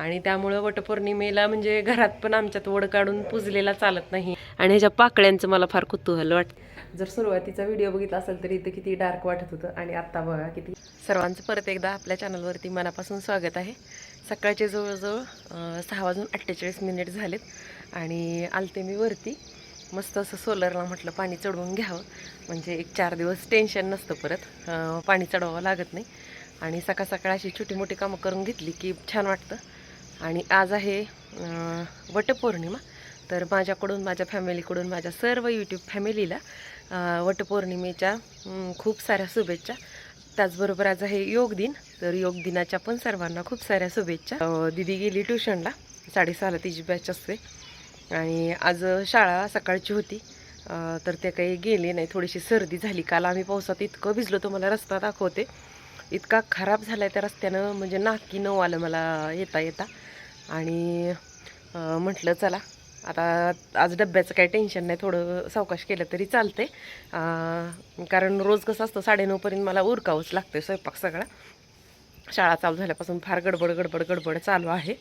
आणि त्यामुळं वटपौर्णिमेला म्हणजे घरात पण आमच्यात वड काढून पुजलेला चालत नाही. आणि ह्याच्या पाकळ्यांचं मला फार कुतूहल वाटतं. जर सुरुवातीचा व्हिडिओ बघितला असेल तर इथं किती डार्क वाटत होतं आणि आत्ता बघा किती सर्वांचं परत एकदा आपल्या चॅनलवरती मनापासून स्वागत आहे. सकाळचे जवळजवळ सहा वाजून अठ्ठेचाळीस मिनिट झालेत आणि आलते मी वरती. मस्त असं सोलरला म्हटलं पाणी चढवून घ्यावं. म्हणजे एक चार दिवस टेन्शन नसतं परत. पाणी चढवावं लागत नाही. आणि सकाळ सकाळ अशी छोटी मोठी कामं करून घेतली की छान वाटतं. आणि आज आहे वटपौर्णिमा. तर माझ्याकडून माझ्या फॅमिलीकडून माझ्या सर्व यूट्यूब फॅमिलीला वटपौर्णिमेच्या खूप साऱ्या शुभेच्छा. त्याचबरोबर आज आहे योग दिन. तर योग दिनाच्या पण सर्वांना खूप साऱ्या शुभेच्छा. दिदी गेली ट्युशनला साडेसहाला तिची बॅच असते. आणि आज शाळा सकाळची होती. तर ते काही गेले नाही. थोडीशी सर्दी झाली. काल आम्ही पावसात इतकं भिजलो तो मला रस्ता दाखवते. इतका खराब झाला आहे त्या रस्त्यानं म्हणजे नाकी नऊ आलं मला येता येता. आणि म्हटलं चला आता आज डब्याचं काही टेन्शन नाही थोडं सावकाश केलं तरी चालते कारण रोज कसं असतं साडेनऊपर्यंत मला उरकावंच लागतं स्वयंपाक सगळा. शाळा चालू झाल्यापासून फार गडबड गडबड गडबड चालू आहे.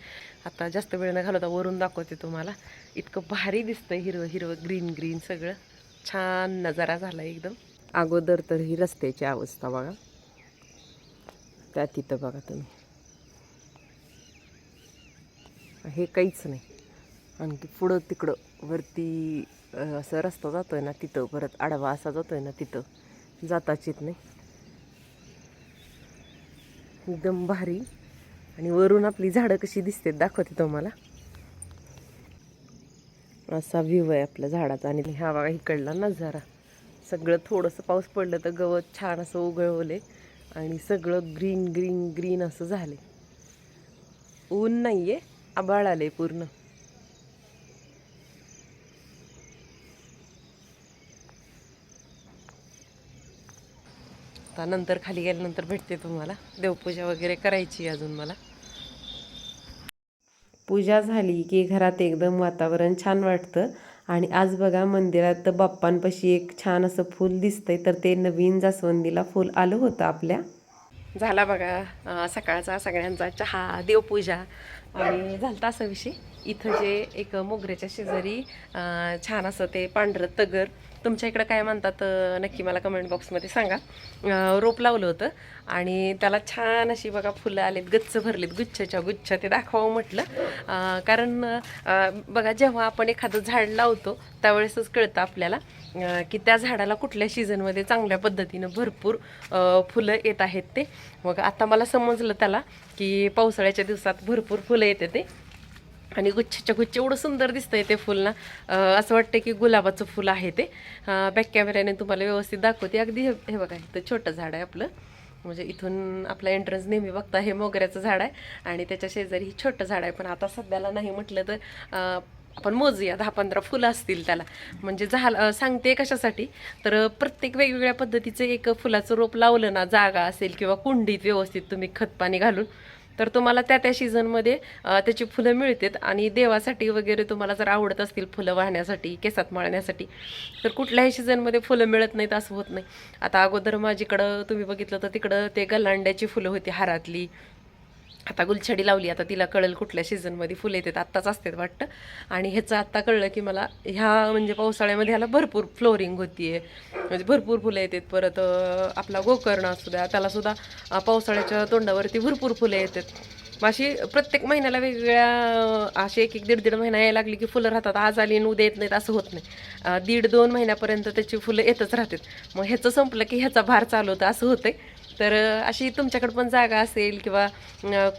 आता जास्त वेळ न घालवता वरून दाखवते तुम्हाला. इतकं भारी दिसतं हिरवं हिरवं ग्रीन ग्रीन सगळं. छान नजारा झाला एकदम. अगोदर तर ही रस्त्याची अवस्था बघा. त्या तिथं बघा तुम्ही. हे काहीच नाही. आणखी पुढं तिकडं वरती असं रस्ता आहे ना तिथं परत आडवा असा जातो आहे ना तिथं. जाताच येत नाही. एकदम भारी. आणि वरून आपली झाडं कशी दिसतात दाखवते तुम्हाला. असा व्ह्यू आहे आपल्या झाडाचा. आणि हा बघा इकडला नजारा. सगळं थोडंसं पाऊस पडलं तर गवत छान असं उगवले आणि सगळं ग्रीन ग्रीन ग्रीन असं झाले ऊन नाहीये आबाळ आले पूर्ण. आता नंतर खाली गेल्यानंतर भेटते तुम्हाला. देवपूजा वगैरे करायची अजून मला. पूजा झाली की घरात एकदम वातावरण छान वाटतं. आणि आज बघा मंदिरात बाप्पांपाशी एक छान असं फूल दिसतंय तर ते नवीन जास्वंदीला फूल आलं होतं आपल्या. झाला बघा सकाळचा सगळ्यांचा चहा देवपूजा. आणि झालता असा विषय. इथं जे एक मोगऱ्याच्या शेजारी छान असं ते पांढरं तगर. तुमच्या इकडं काय म्हणतात नक्की मला कमेंट बॉक्समध्ये सांगा. रोप लावलं होतं आणि त्याला छान अशी बघा फुलं आलेत गच्च भरलेत गुच्छच्या गुच्छ ते दाखवावं म्हटलं. कारण बघा जेव्हा आपण एखादं झाड लावतो त्यावेळेसच कळतं आपल्याला की त्या झाडाला कुठल्या सीझनमध्ये चांगल्या पद्धतीनं भरपूर फुलं येत आहेत ते. मग आता मला समजलं त्याला की पावसाळ्याच्या दिवसात भरपूर फुलं येते ते. आणि गुच्छच्या गुच्छ एवढं सुंदर दिसतं आहे ते फुल ना असं वाटतं की गुलाबाचं फुल आहे ते. बॅक कॅमेऱ्याने तुम्हाला व्यवस्थित दाखवते. अगदी हे बघा इथं छोटं झाड आहे आपलं. म्हणजे इथून आपला एंट्रन्स नेहमी बघता हे मोगऱ्याचं झाड आहे. आणि त्याच्या शेजारी ही छोटं झाड आहे. पण आता सध्याला नाही म्हटलं तर आपण मोजूया दहा पंधरा फुलं असतील त्याला. म्हणजे झालं सांगते कशासाठी. तर प्रत्येक वेगवेगळ्या पद्धतीचं एक फुलाचं रोप लावलं ना जागा असेल किंवा कुंडीत व्यवस्थित तुम्ही खतपाणी घालून तर तुम्हाला त्या त्या सीझनमध्ये त्याची फुलं मिळतात. आणि देवासाठी वगैरे तुम्हाला जर आवडत असतील फुलं वाहण्यासाठी केसात माळण्यासाठी तर कुठल्याही सीझनमध्ये फुलं मिळत नाहीत असं होत नाही. आता अगोदर माझीकडं तुम्ही बघितलं तर तिकडं ते गलांड्याची फुलं होती हारातली. आता गुलछडी लावली आता तिला कळेल कुठल्या सीझनमध्ये फुलं येतात आत्ताच असतात वाटतं. आणि ह्याचं आत्ता कळलं की मला ह्या म्हणजे पावसाळ्यामध्ये ह्याला भरपूर फ्लोरिंग होती म्हणजे भरपूर फुलं येतात परत आपला गोकर्ण असू द्या त्याला सुद्धा पावसाळ्याच्या तोंडावरती भरपूर फुलं येतात. अशी प्रत्येक महिन्याला वेगवेगळ्या अशी एक एक दीड दीड महिना यायला लागली की फुलं राहतात आज आली आणि उद्या येत नाहीत असं होत नाही. दीड दोन महिन्यापर्यंत त्याची फुलं येतच राहतात. मग ह्याचं संपलं की ह्याचा भार चालू होतं असं होतंय. तर अशी तुमच्याकडे पण जागा असेल किंवा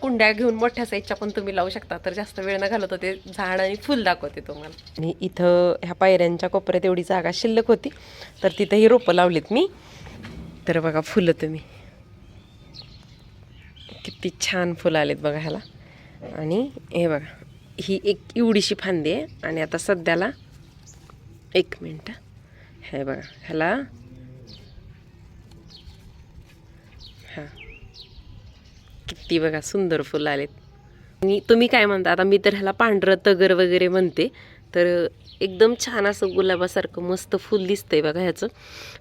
कुंड्या घेऊन मोठ्या साईजच्या पण तुम्ही लावू शकता. तर जास्त वेळ न घालवता होते झाड आणि फुल दाखवते तुम्हाला. आणि इथं ह्या पायऱ्यांच्या कोपऱ्यात एवढी जागा शिल्लक होती. तर तिथं ही रोपं लावलीत मी. तर बघा फुलं तुम्ही. किती छान फुलं आलेत बघा ह्याला. आणि हे बघा ही एक एवढीशी फांदी आहे. आणि आता सध्याला एक मिनटं. हे बघा ह्याला हां. किती बघा सुंदर फुलं आलेत. आणि तुम्ही काय म्हणता आता मी तर ह्याला पांढरं तगर वगैरे म्हणते तर एकदम छान असं गुलाबासारखं मस्त फूल दिसतंय बघा ह्याचं.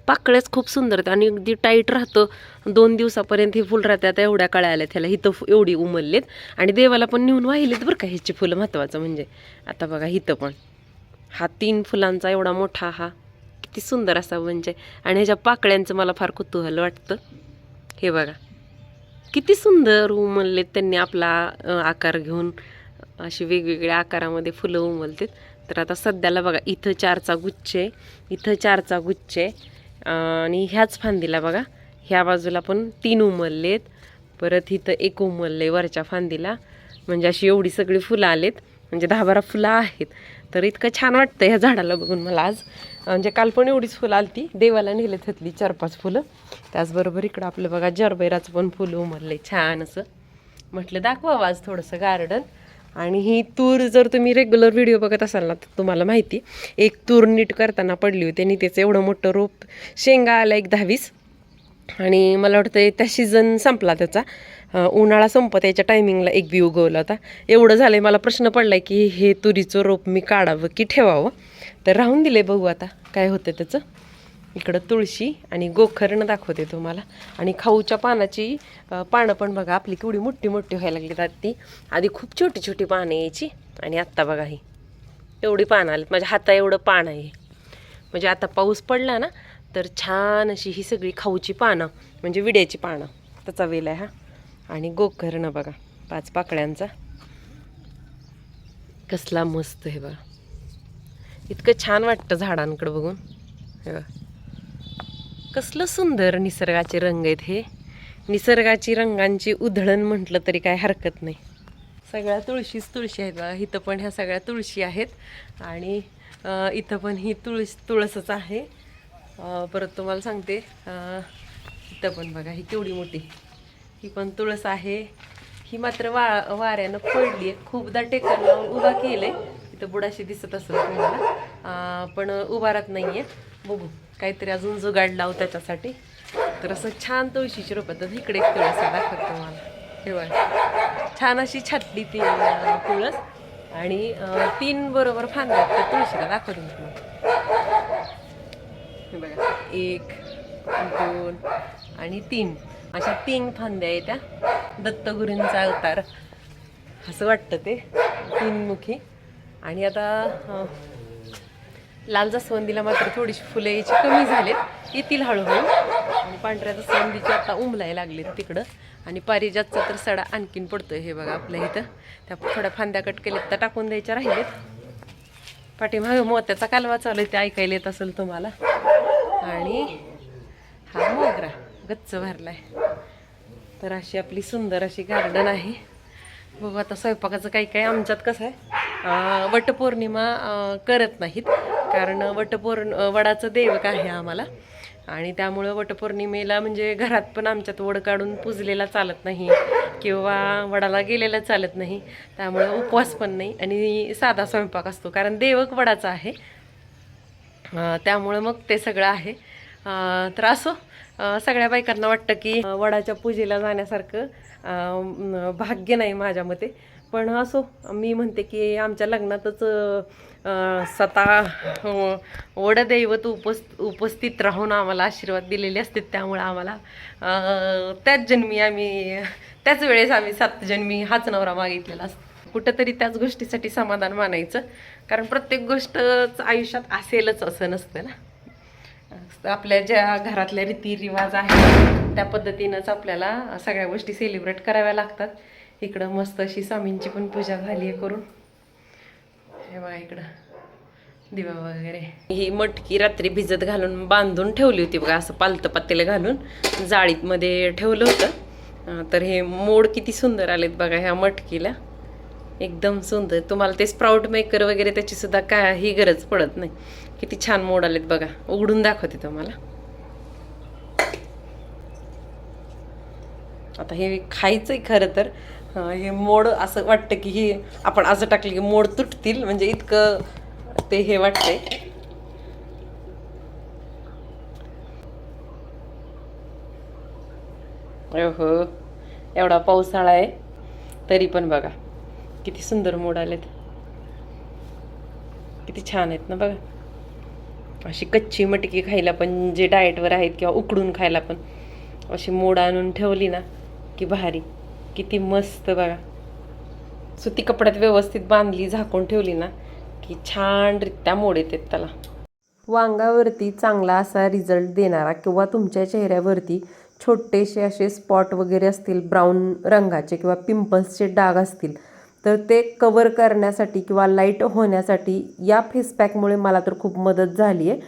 पाकळ्याच खूप सुंदर आहेत आणि अगदी टाईट राहतं. दोन दिवसापर्यंत हे फुल राहतात एवढ्या कळ्या आल्या त्याला इथं एवढी उमललेत. आणि देवाला पण नेऊन वाहिलेत बरं का ह्याची फुलं महत्त्वाचं म्हणजे. आता बघा इथं पण. हा तीन फुलांचा एवढा मोठा हा. किती सुंदर असा म्हणजे. आणि ह्याच्या पाकळ्यांचं मला फार कुतूहल वाटतं. हे बघा. किती सुंदर उमललेत त्यांनी आपला आकार घेऊन. अशी वेगवेगळ्या आकारामध्ये फुलं उमलतात. तर आता सध्याला बघा इथं चारचा गुच्छ आहे. इथं चारचा गुच्छ आहे. आणि ह्याच फांदीला बघा ह्या बाजूला पण तीन उमललेत. परत इथं एक उमलले वरच्या फांदीला. म्हणजे अशी एवढी सगळी फुलं आलेत. म्हणजे दहा बारा फुलं आहेत. तर इतकं छान वाटतं ह्या झाडाला बघून मला आज. म्हणजे काल पण एवढीच फुलं आलती. देवाला नेले त्यातली चार पाच फुलं. त्याचबरोबर इकडं आपलं बघा जरबैराचं पण फुलं आहे छान असं. म्हटलं दाखवावं हो आज थोडंसं गार्डन आणि ही तूर जर तुम्ही रेग्युलर व्हिडिओ बघत असाल ना तर तुम्हाला माहिती एक तूर नीट करताना पडली होती आणि त्याचं एवढं मोठं रोप शेंगा आला एक दहावीस. आणि मला वाटतं त्या सीझन संपला त्याचा. उन्हाळा संपत याच्या टायमिंगला एक बी उगवला होता. एवढं झालं आहे मला प्रश्न पडला आहे की हे तुरीचं रोप मी काढावं की ठेवावं? तर राहून दिले बघू आता काय होतं त्याचं. इकडं तुळशी आणि गोखरणं दाखवते तुम्हाला. आणि खाऊच्या पानाची पानं पण बघा आपली केवढी मोठी मोठी व्हायला लागली ती आधी खूप छोटी छोटी पानं यायची आणि आत्ता बघा ही. एवढी पानं आली माझ्या हाता एवढं पान आहे म्हणजे आता पाऊस पडला ना तर छान अशी ही सगळी खाऊची पानं म्हणजे विड्याची पानं त्याचा वेल आहे हा. आणि गोखरणं बघा पाच पाकळ्यांचा. कसला मस्त हे बघा. इतकं छान वाटतं झाडांकडं बघून. हे बघा. कसलं सुंदर निसर्गाचे रंग आहेत हे? निसर्गाची रंगांची उधळण म्हटलं तरी काय हरकत नाही. सगळ्या तुळशीच तुळशी आहेत बघा. इथं पण ह्या सगळ्या तुळशी आहेत. आणि इथं पण ही तुळस तुळसच आहे. परत तुम्हाला सांगते इथं पण बघा ही केवढी मोठी. ही पण तुळस आहे. ही मात्र वा वाऱ्यानं पडली आहे. खूपदा टेकन लावून उभा आहे इथं बुडाशी दिसत असेल तुम्हाला. पण उभारत नाही आहे बघू. काहीतरी अजून जुगाड लावू त्याच्यासाठी. तर असं छान तुळशीची रोपं तर इकडे एक तुळस आहे दाखवतो तुम्हाला. हे बघ. छान अशी छाटली ती तुळस. आणि तीन बरोबर फांद्या आहेत. त्या तुळशीला दाखवतो मी तुम्हाला. हे बघा. एक दोन आणि तीन. अशा तीन फांद्या आहेत त्या. दत्तगुरूंचा अवतार. असं वाटतं ते. तीनमुखी. आणि आता लाल जास्वंदीला मात्र थोडीशी फुलं याची कमी झालेत. येतील हळूहळू. आणि पांढऱ्या जास्वंदीची आता उमलाय लागलेत तिकडं. आणि पारिजातचा तर सडा आणखीन पडतोय हे बघा आपल्या इथं. त्या थोड्या फांद्या कट केल्यात तर टाकून द्यायच्या राहिलेत. पाठीमागं मोत्याचा कालवा चालू आहे ते ऐकायला येत असेल तुम्हाला. आणि हा मोगरा गच्च भरलाय. तर अशी आपली सुंदर अशी गार्डन आहे. बघू आता स्वयंपाकाचं काही काही आमच्यात कसं आहे वटपौर्णिमा करत नाहीत. कारण वटपौर्ण वडाचं देवक आहे आम्हाला. आणि त्यामुळं वटपौर्णिमेला म्हणजे घरात पण आमच्यात वड काढून पुजलेला चालत नाही किंवा वडाला गेलेला चालत नाही. त्यामुळं उपवास पण नाही आणि साधा स्वयंपाक असतो. कारण देवक वडाचा आहे. त्यामुळं मग ते सगळं आहे. तर असो सगळ्या बायकांना वाटतं की वडाच्या पूजेला जाण्यासारखं भाग्य नाही माझ्या मते. पण असो मी म्हणते की आमच्या लग्नातच स्वतः अं, वडदैवत उपस् उपस्थित राहून आम्हाला आशीर्वाद दिलेले असतात. त्यामुळं आम्हाला त्याच जन्मी आम्ही त्याच वेळेस आम्ही सात जन्मी हाच नवरा मागितलेला असतो. कुठंतरी त्याच गोष्टीसाठी समाधान मानायचं. कारण प्रत्येक गोष्टच आयुष्यात असेलच असं नसतं ना. आपल्या ज्या घरातल्या रीतिरिवाज आहेत त्या पद्धतीनंच आपल्याला सगळ्या गोष्टी सेलिब्रेट कराव्या लागतात. इकडं मस्त अशी स्वामींची पण पूजा झाली आहे करून. हे बघा इकडं. दिवा वगैरे. ही मटकी रात्री भिजत घालून बांधून ठेवली होती बघा असं पालतं पातेलं घालून जाळीत मध्ये ठेवलं होतं. तर हे मोड किती सुंदर आलेत बघा ह्या मटकीला. एकदम सुंदर. तुम्हाला ते स्प्राउट मेकर वगैरे त्याची सुद्धा काही गरज पडत नाही. किती छान मोड आलेत बघा. उघडून दाखवते तुम्हाला. आता हे खायचंय खरं तर. हे मोड असं वाटतं की हे आपण असं टाकलं की मोड तुटतील म्हणजे इतकं ते हे वाटतंय. हो एवढा पावसाळा आहे तरी पण बघा किती सुंदर मोड आलेत. किती छान आहेत ना बघा. अशी कच्ची मटकी खायला पण जे डाएटवर आहेत किंवा उकडून खायला पण अशी मोड आणून ठेवली ना की भारी. किती मस्त बघा. सुती कपड्यात व्यवस्थित बांधली झाकून ठेवली ना की छानरित्या मोड येतात त्याला. वांगावरती चांगला असा रिझल्ट देणारा किंवा तुमच्या चेहऱ्यावरती छोटेसे असे स्पॉट वगैरे असतील ब्राऊन रंगाचे किंवा पिंपल्सचे डाग असतील तर ते कवर करण्यासाठी किंवा लाइट होण्यासाठी या फेसपॅकमुळे मला तर खूप मदत झाली आहे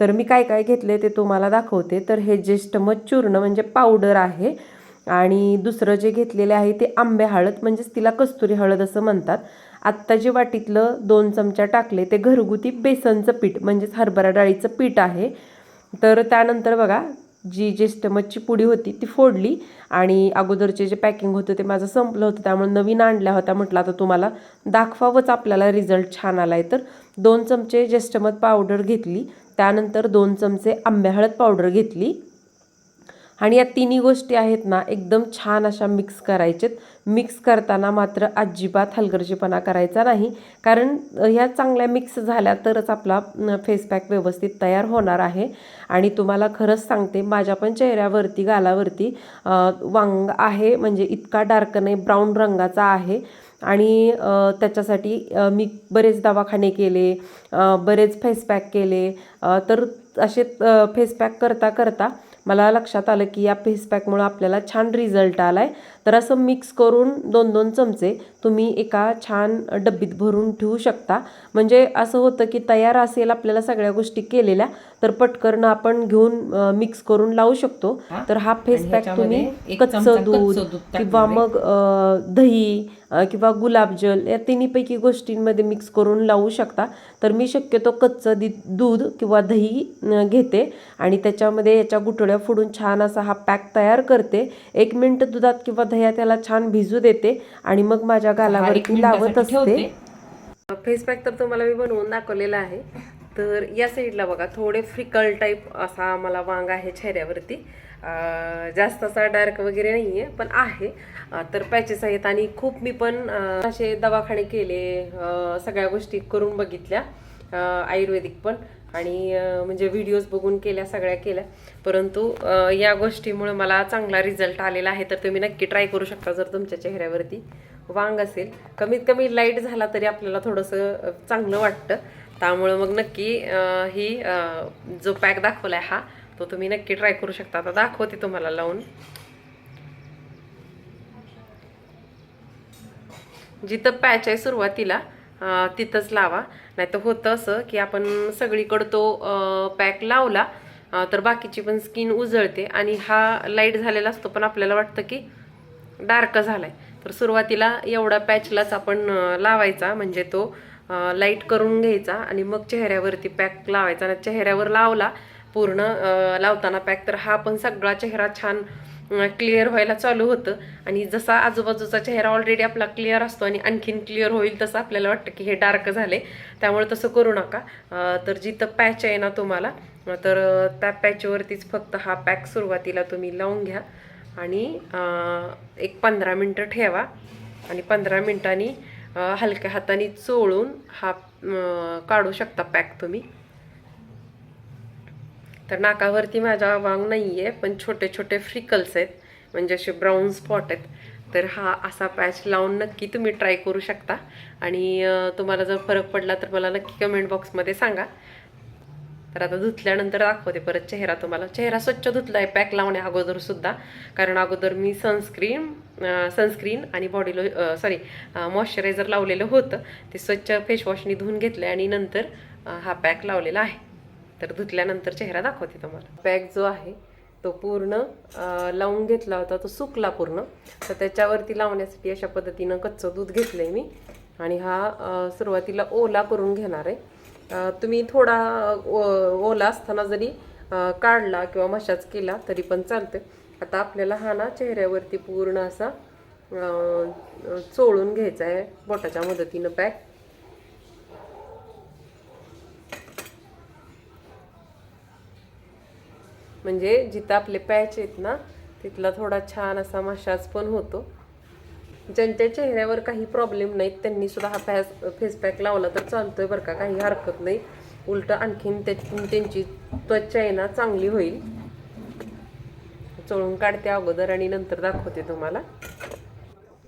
तर मी काय काय घेतले ते तुम्हाला दाखवते. तर हे ज्येष्ठमध चूर्ण म्हणजे पावडर आहे. आणि दुसरं जे घेतलेले आहे ते आंबे हळद म्हणजेच तिला कस्तुरी हळद असं म्हणतात. आत्ता जे वाटीतलं दोन चमचा टाकले ते घरगुती बेसनचं पीठ म्हणजेच हरभरा डाळीचं पीठ आहे. तर त्यानंतर बघा जी ज्येष्ठमधची पुडी होती ती फोडली आणि अगोदरचे जे पॅकिंग होतं ते माझं संपलं होतं. त्यामुळे नवीन आणल्या होत्या म्हटलं आता तुम्हाला दाखवावंच आपल्याला रिझल्ट छान आला आहे तर दोन चमचे ज्येष्ठमध पावडर घेतली त्यानंतर दोन चमचे आंब्या हळद पावडर घेतली. आणि या तिन्ही गोष्टी आहेत ना एकदम छान अशा मिक्स करायचेत. मिक्स करताना मात्र अजिबात हलगर्जीपणा करायचा नाही. कारण ह्या चांगल्या मिक्स झाल्या तरच आपला फेस पॅक व्यवस्थित तयार होणार आहे. आणि तुम्हाला खरंच सांगते माझ्या पण चेहऱ्यावरती गालावरती वांग आहे. म्हणजे इतका डार्क नाही ब्राऊन रंगाचा आहे. आणि त्याच्यासाठी मी बरेच दवाखाने केले बरेच फेस पॅक केले. तर असे फेस पॅक करता करता मला लक्षात आलं की या फेस पॅकमुळं आपल्याला छान रिझल्ट आला आहे तर असं मिक्स करून दोन दोन चमचे तुम्ही एका छान डब्बीत भरून ठेवू शकता. म्हणजे असं होतं की तयार असेल आपल्याला सगळ्या गोष्टी केलेल्या तर पटकन आपण घेऊन मिक्स करून लावू शकतो. तर हा फेस पॅक तुम्ही कच्चं दूध किंवा. मग दही किंवा गुलाबजल या तिन्हीपैकी गोष्टींमध्ये मिक्स करून लावू शकता. तर मी शक्यतो कच्चं दि दूध किंवा दही घेते. आणि त्याच्यामध्ये याच्या गुठळ्या फोडून छान असा हा पॅक तयार करते. एक मिनटं दुधात किंवा दह्यात त्याला छान भिजू देते आणि मग माझ्या गालावरती लावत असते. फेस पॅक तर तुम्हाला मी बनवून दाखवलेला आहे. तर या साईडला बघा थोडे फ्रिकल टाईप असा मला वांग आहे चेहऱ्यावरती. जास्त असा डार्क वगैरे नाही आहे पण आहे. तर पॅचेस आहेत आणि खूप मी पण असे दवाखाने केले सगळ्या गोष्टी करून बघितल्या. आयुर्वेदिक पण. आणि म्हणजे व्हिडिओज बघून केल्या सगळ्या केल्या. परंतु या गोष्टीमुळे मला चांगला रिझल्ट आलेला आहे तर तुम्ही नक्की ट्राय करू शकता जर तुमच्या चेहऱ्यावरती वांग असेल. कमीत कमी लाइट झाला तरी आपल्याला थोडंसं चांगलं वाटतं. त्यामुळं मग नक्की ही जो पॅक दाखवलाय हा तो तुम्ही नक्की ट्राय करू शकता. आता दाखवते तुम्हाला लावून. जिथं पॅच आहे सुरुवातीला तिथंच लावा. नाही तर होतं असं की आपण सगळीकडं तो पॅक लावला तर बाकीची पण स्किन उजळते आणि हा लाइट झालेला असतो पण आपल्याला वाटतं की डार्क झालाय. तर सुरुवातीला एवढा पॅचलाच आपण लावायचा म्हणजे तो लाइट करून घ्यायचा आणि मग चेहऱ्यावरती पॅक लावायचा. आणि चेहऱ्यावर लावला पूर्ण लावताना पॅक तर हा पण सगळा चेहरा छान क्लिअर व्हायला चालू होतं. आणि जसा आजूबाजूचा चेहरा ऑलरेडी आपला क्लिअर असतो आणि आणखीन क्लिअर होईल तसं आपल्याला वाटतं की हे डार्क झाले त्यामुळे तसं करू नका. तर जिथं पॅच आहे ना तुम्हाला तर त्या पॅचवरतीच फक्त हा पॅक सुरुवातीला तुम्ही लावून घ्या. आणि एक पंधरा मिनटं ठेवा. आणि पंधरा मिनटांनी हलक्या हाताने चोळून हा काढू शकता पॅक तुम्ही. तर नाकावरती माझ्या वांग नाही आहे पण छोटे छोटे फ्रिकल्स आहेत. म्हणजे असे ब्राऊन स्पॉट आहेत. तर हा असा पॅच लावून नक्की तुम्ही ट्राय करू शकता. आणि तुम्हाला जर फरक पडला तर मला नक्की कमेंट बॉक्समध्ये सांगा. तर आता धुतल्यानंतर दाखवते परत चेहरा तुम्हाला. चेहरा स्वच्छ धुतला आहे पॅक लावण्या अगोदरसुद्धा कारण अगोदर मी सनस्क्रीन सनस्क्रीन आणि बॉडी लो सॉरी मॉइश्चरायझर लावलेलं होतं. ते स्वच्छ फेसवॉशनी धुवून घेतलं आणि नंतर हा पॅक लावलेला आहे. तर धुतल्यानंतर चेहरा दाखवते तुम्हाला. पॅक जो आहे तो पूर्ण लावून घेतला होता तो सुकला पूर्ण. तर त्याच्यावरती लावण्यासाठी अशा पद्धतीनं कच्चं दूध घेतलं आहे मी. आणि हा सुरुवातीला ओला करून घेणार आहे. तुम्ही थोडा ओ- ओला असताना जरी काढला किंवा मशाज केला तरी पण चालतं आता आपल्याला हा ना चेहऱ्यावरती पूर्ण असा चोळून घ्यायचा आहे बोटाच्या मदतीनं पॅक म्हणजे जिथं आपले पॅच आहेत ना तिथला थोडा छान असा मशाज पण होतो. ज्यांच्या चेहऱ्यावर काही प्रॉब्लेम नाहीत त्यांनी सुद्धा हा फॅस फेस पॅक लावला तर चालतोय बरं का काही हरकत नाही. उलट आणखीन त्या- त्यांची त्वचा आहे ना चांगली होईल. चोळून काढते अगोदर आणि नंतर दाखवते तुम्हाला.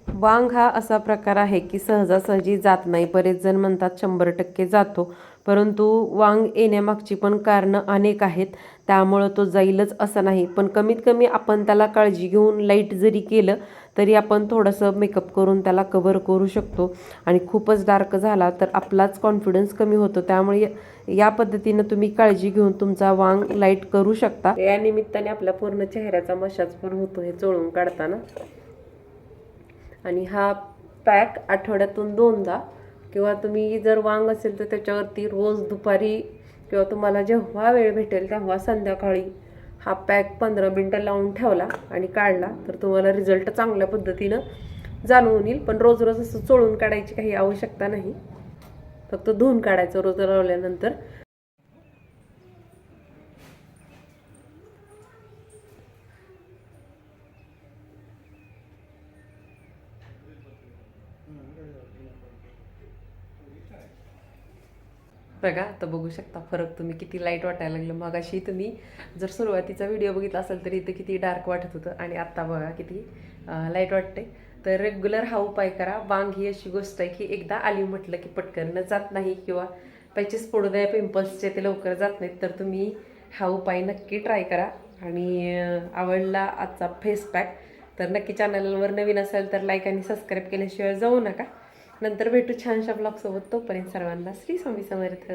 वांग हा असा प्रकार आहे की सहजासहजी जात नाही. बरेच जण म्हणतात शंभर टक्के जातो. परंतु वांग येण्यामागची पण कारणं अनेक आहेत. त्यामुळं तो जाईलच असं नाही. पण कमीत कमी आपण त्याला काळजी घेऊन लाइट जरी केलं तरी आपण थोडंसं मेकअप करून त्याला कवर करू शकतो. आणि खूपच डार्क झाला तर आपलाच कॉन्फिडन्स कमी होतो. त्यामुळे या- पद्धतीनं तुम्ही काळजी घेऊन तुमचा वांग लाइट करू शकता. या निमित्ताने आपल्या पूर्ण चेहऱ्याचा मशाज पण होतो हे चोळून काढताना. आणि हा पॅक आठवड्यातून दोनदा किंवा तुम्ही जर वांग असेल तर त्याच्यावरती रोज दुपारी किंवा तुम्हाला जेव्हा वेळ भेटेल तेव्हा संध्याकाळी हा पॅक पंधरा मिनटं लावून ठेवला आणि काढला तर तुम्हाला रिझल्ट चांगल्या पद्धतीनं जाणवून येईल. पण रोज रोज असं चोळून काढायची काही आवश्यकता नाही. फक्त धुवून काढायचं रोज लावल्यानंतर. बघा आता बघू शकता फरक तुम्ही किती लाइट वाटायला लागलं. मग अशी तुम्ही जर सुरुवातीचा व्हिडिओ बघितला असेल तर इथं किती डार्क वाटत होतं आणि आत्ता बघा किती लाइट वाटते तर रेग्युलर हा उपाय करा. वांग ही अशी गोष्ट आहे की एकदा आली म्हटलं की पटकन जात नाही किंवा पॅचेस पडू द्या पिंपल्सचे ते लवकर जात नाहीत तर तुम्ही हा उपाय नक्की ट्राय करा. आणि आवडला आजचा फेस पॅक तर नक्की चॅनलवर नवीन असेल तर लाईक आणि सबस्क्राईब केल्याशिवाय जाऊ नका. नंतर भेटू छानशा ब्लॉगसोबत तोपर्यंत सर्वांना श्री स्वामी समर्थ.